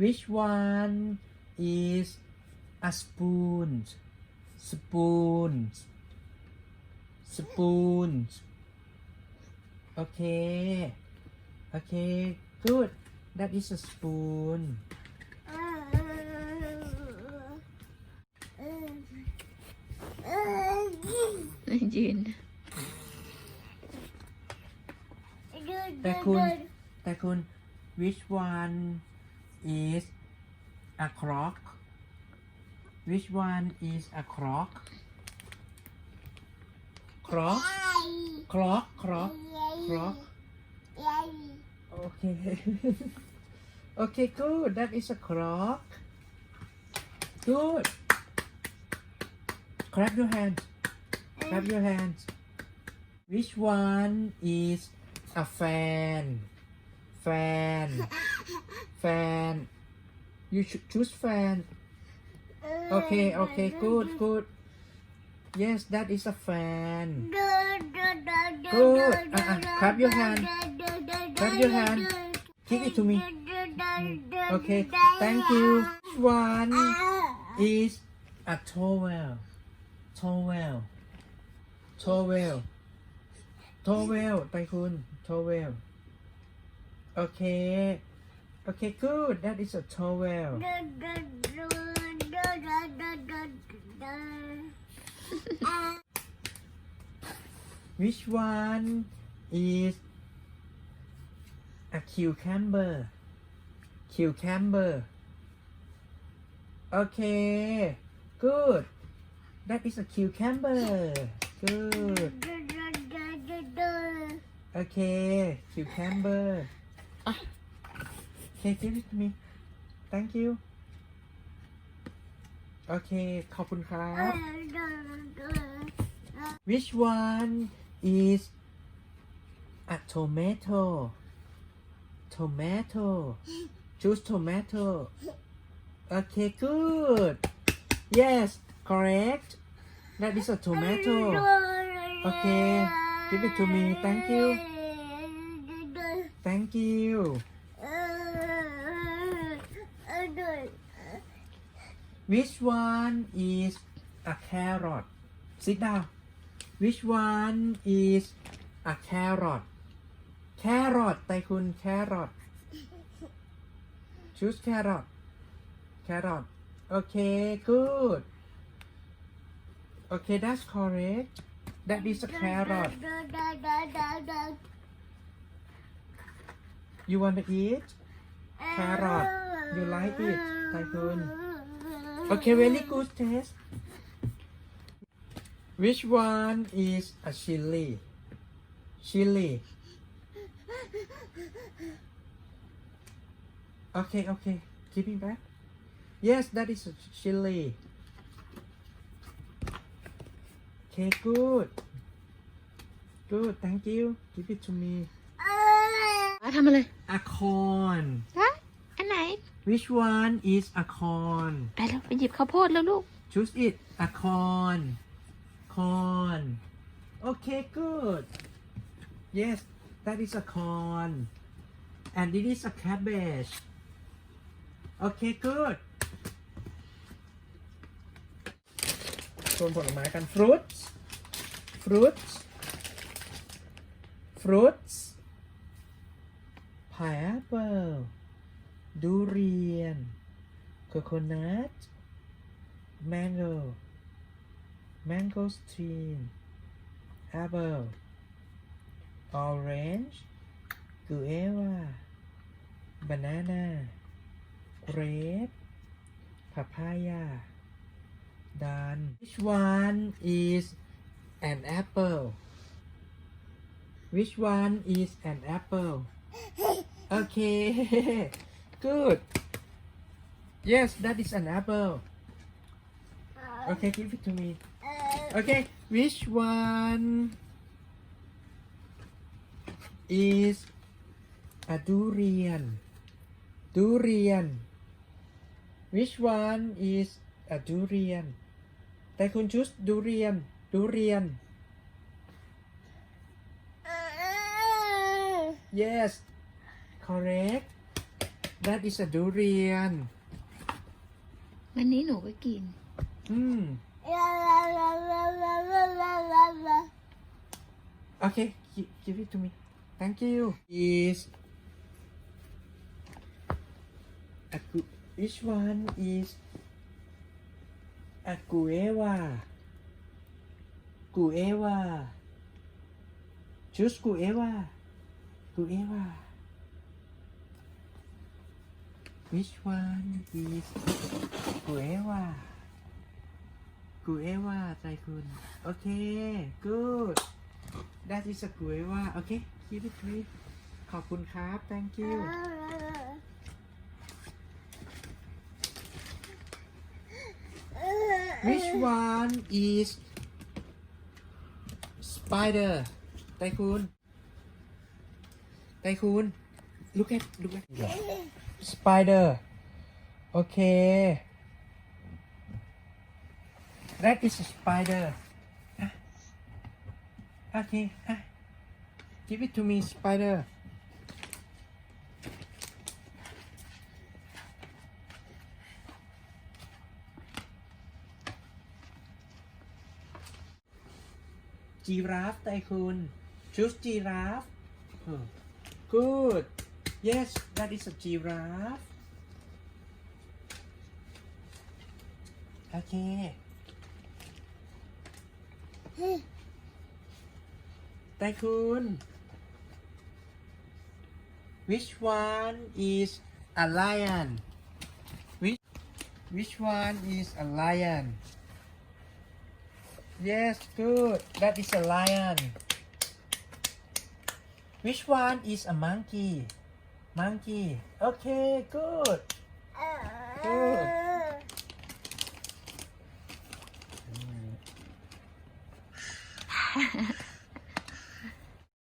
which one is a spoon spoon spoon okay okay good that is a spoon ยืน แต่คุณ แต่คุณ which one is a clock which one is a clock clock clock clock clock okay. Okay good. That is a clock good. Clap your hands clap your hands which one is a fan? Fan fan you should choose fan okay okay good good yes that is a fan Good. Uh, uh, clap your hand. Clap your hand. Give it to me. okay thank you which one is a towel towel towel towel ไปคุณ towel okay okay good. That is a towel which one is a cucumber? Cucumber. Okay good. That is a cucumber. Good. Okay cucumber. okay give it to me thank you okay ขอบคุณครับ which one is a tomato tomato choose tomato okay good yes correct that is a tomato okay give it to me thank you thank you which one is a carrot sit down which one is a carrot carrot ไตคุณ carrot choose carrot carrot okay good okay that's correct that is a carrot you want to eat carrot you like it ไตคุณ okay very good taste which one is a chili chili okay okay keep it back yes that is a chili okay good good thank you give it to me ทำอะไร a corn ฮะอันไหน Which one is a corn ไปแล้วไปหยิบข้าวโพดแล้วลูก choose it a corn corn okay good yes that is a corn and it is a cabbage okay good ส่วนผลไม้กัน fruits fruits fruits pineapple ดูเรียน โคโคนัท แมงโก แมงโกสตรีนแอปเปิลออเรนจ์กูเอวาบานาน่าเกรปพาพายาดัน which one is an apple which one is an apple okay good. Yes, that is an apple. Okay, give it to me. Okay, which one is a durian? Durian. Which one is a durian? They can choose durian. Durian. Yes, correct. that is a durian วันนี้หนูก็กิน อืม Okay, gi- give it to me. Thank you. Is a gu- which one is a gueva? Gueva. Choose gueva. Gueva. Which one is กูเอวากูเอวาใจคุณโอเค good that is a กูเอวาโอเค keep it brief ขอบคุณครับ thank you เออ Which one is spider ไตคุณไตคุณ look at look at สไปเดอร์โอเค that is a spider โอเค give it to me spider จีราฟไตคุณ choose จีราฟ good Yes, that is a giraffe. Okay. Tycoon. Which one is a lion? Which, which one is a lion? Yes, good. That is a lion. Which one is a monkey? Monkey. Okay, good. Uh. Good.